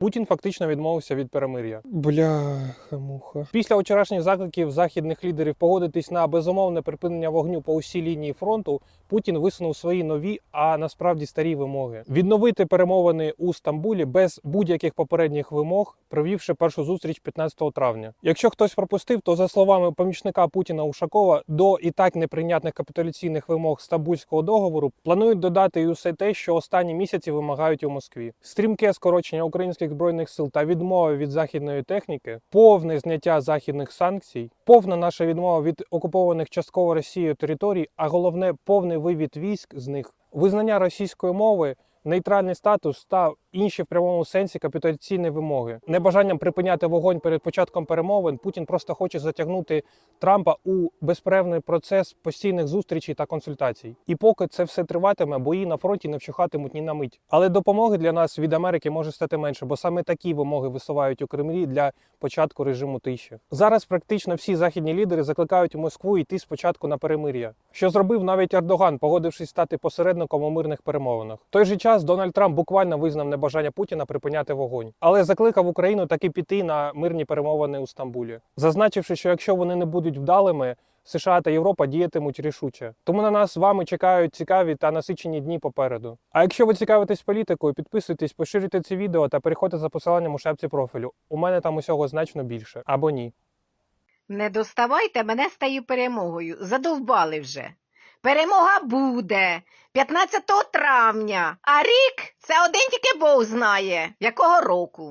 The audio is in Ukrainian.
Путін фактично відмовився від перемир'я. Бляха-муха. Після вчорашніх закликів західних лідерів погодитись на безумовне припинення вогню по усій лінії фронту, Путін висунув свої нові, а насправді старі вимоги. Відновити перемовини у Стамбулі без будь-яких попередніх вимог, провівши першу зустріч 15 травня. Якщо хтось пропустив, то за словами помічника Путіна Ушакова, до і так неприйнятних капітуляційних вимог Стамбульського договору планують додати і усе те, що останні місяці вимагають у Москві. Стрімке скорочення українських збройних сил та відмови від західної техніки, повне зняття західних санкцій, повна наша відмова від окупованих частково Росією територій, а головне повний вивід військ з них, визнання російської мови. Нейтральний статус та інші в прямому сенсі капітуляційні вимоги. Небажанням припиняти вогонь перед початком перемовин Путін просто хоче затягнути Трампа у безперервний процес постійних зустрічей та консультацій. І поки це все триватиме, бої на фронті не вщухатимуть ні на мить. Але допомоги для нас від Америки може стати менше, бо саме такі вимоги висувають у Кремлі для початку режиму тиші. Зараз практично всі західні лідери закликають Москву йти спочатку на перемир'я, що зробив навіть Ердоган, погодившись стати посередником у мирних перемовинах. В той же час Дональд Трамп буквально визнав небажання Путіна припиняти вогонь, але закликав Україну таки піти на мирні перемовини у Стамбулі, зазначивши, що якщо вони не будуть вдалими. США та Європа діятимуть рішуче. Тому на нас з вами чекають цікаві та насичені дні попереду. А якщо ви цікавитесь політикою, підписуйтесь, поширюйте це відео та переходьте за посиланням у шапці профілю. У мене там усього значно більше або ні. Не доставайте мене тією перемогою. Задовбали вже. Перемога буде 15 травня, а рік це один тільки Бог знає, якого року.